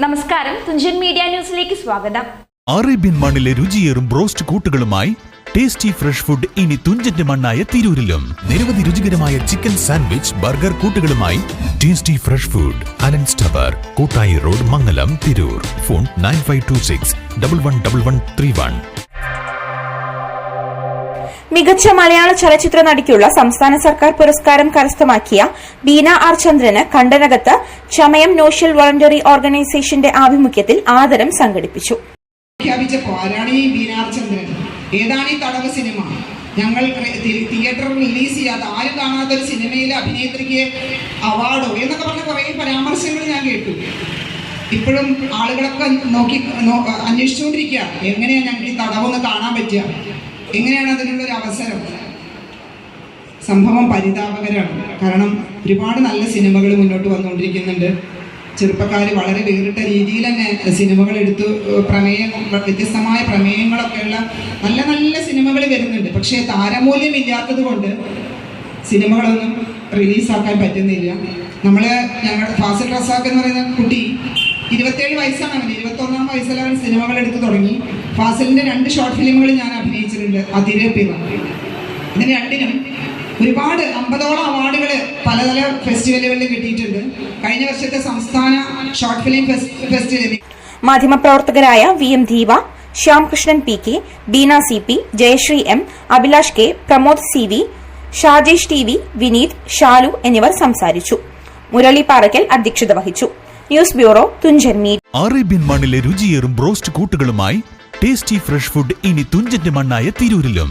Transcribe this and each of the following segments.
നമസ്കാരം. തുഞ്ചൻ മീഡിയ ന്യൂസിലേക്ക് സ്വാഗതം. അറേബ്യൻ മണ്ണിലെ രുചിയേറും ബ്രോസ്റ്റ് കൂട്ടുകളുമായി ടേസ്റ്റി ഫ്രഷ് ഫുഡ് ഇനി തുഞ്ചന്റെ മണ്ണായ തിരൂരിലും. നിരവധി രുചികരമായ chicken sandwich burger കൂട്ടുകളുമായി tasty fresh food. Alan tower Koottayi road Mangalam Tirur. Phone nine five two six double one double one three one. മികച്ച മലയാള ചലച്ചിത്ര നടിക്കുള്ള സംസ്ഥാന സർക്കാർ പുരസ്കാരം കരസ്ഥമാക്കിയ ബീന ആർ ചന്ദ്രന് കണ്ടനകത്ത് ചമയം നോഷ്യൽ വോളണ്ടറി ഓർഗനൈസേഷന്റെ ആഭിമുഖ്യത്തിൽ ആദരം സംഘടിപ്പിച്ചു. ഏതാണ് ഈ തടവ സിനിമ? ഞങ്ങൾ തിയേറ്ററിൽ റിലീസ് ചെയ്യാത്ത ആരും കാണാത്ത ഒരു സിനിമയിലെ അഭിനേത്രിക്ക് അവാർഡോ എന്നൊക്കെ പറഞ്ഞ കുറേ പരാമർശങ്ങൾ ഞാൻ കേട്ടു. ഇപ്പോഴും ആളുകളൊക്കെ നോക്കി അന്വേഷിച്ചുകൊണ്ടിരിക്കുക എങ്ങനെയാണ് ഞങ്ങൾക്ക് ഈ തടവൊന്ന് കാണാൻ പറ്റുക? എങ്ങനെയാണ് അതിനുള്ളൊരു അവസരം? സംഭവം പരിതാപകരമാണ്. കാരണം ഒരുപാട് നല്ല സിനിമകൾ മുന്നോട്ട് വന്നുകൊണ്ടിരിക്കുന്നുണ്ട്. ചെറുപ്പക്കാർ വളരെ വേറിട്ട രീതിയിൽ തന്നെ സിനിമകൾ എടുത്തു പ്രമേയം വ്യത്യസ്തമായ പ്രമേയങ്ങളൊക്കെയുള്ള നല്ല നല്ല സിനിമകൾ വരുന്നുണ്ട്. പക്ഷേ താരമൂല്യം ഇല്ലാത്തത് കൊണ്ട് സിനിമകളൊന്നും റിലീസാക്കാൻ പറ്റുന്നില്ല. നമ്മൾ ഞങ്ങൾ ഫാസിൽ റസാഖ് എന്ന് പറയുന്ന കുട്ടി ഇരുപത്തേഴ് വയസ്സാണ് അവൻ ഇരുപത്തൊന്നാം വയസ്സിലാണ് സിനിമകൾ എടുത്തു തുടങ്ങി. ഫാസിലിന്റെ രണ്ട് ഷോർട്ട് ഫിലിമുകൾ ഞാൻ അഭിനയിച്ചിട്ടുണ്ട് അതിരെ പിറ ഇതിന് രണ്ടിനും ഒരുപാട് അമ്പതോളം അവാർഡുകൾ പല പല ഫെസ്റ്റിവലുകളിൽ കിട്ടിയിട്ടുണ്ട്. കഴിഞ്ഞ വർഷത്തെ സംസ്ഥാന ഷോർട്ട് ഫിലിം ഫെസ്റ്റിവലിൽ മാധ്യമപ്രവർത്തകരായ V M Dheeva Shyamkrishnan P K Beena C P Jayashree M Abhilash K Pramod C V Shajesh T V Vineeth Shalu എന്നിവർ സംസാരിച്ചു. മുരളി പാറയ്ക്കൽ അധ്യക്ഷത വഹിച്ചു. News bureau Thunchan meet Arabian മണ്ണിലെ രുചിയേറും ബ്രോസ്റ്റ് കൂട്ടുകളുമായി ടേസ്റ്റി ഫ്രഷ് ഫുഡ് ഇനി തുഞ്ചന്റെ മണ്ണായ തിരൂരിലും.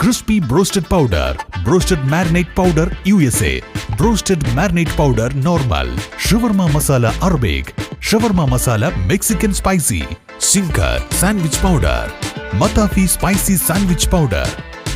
Crispy broasted powder broasted marinate powder U S A broasted marinate powder normal shawarma masala Arabic shawarma masala Mexican spicy zinger sandwich powder മത്താഫി spicy sandwich powder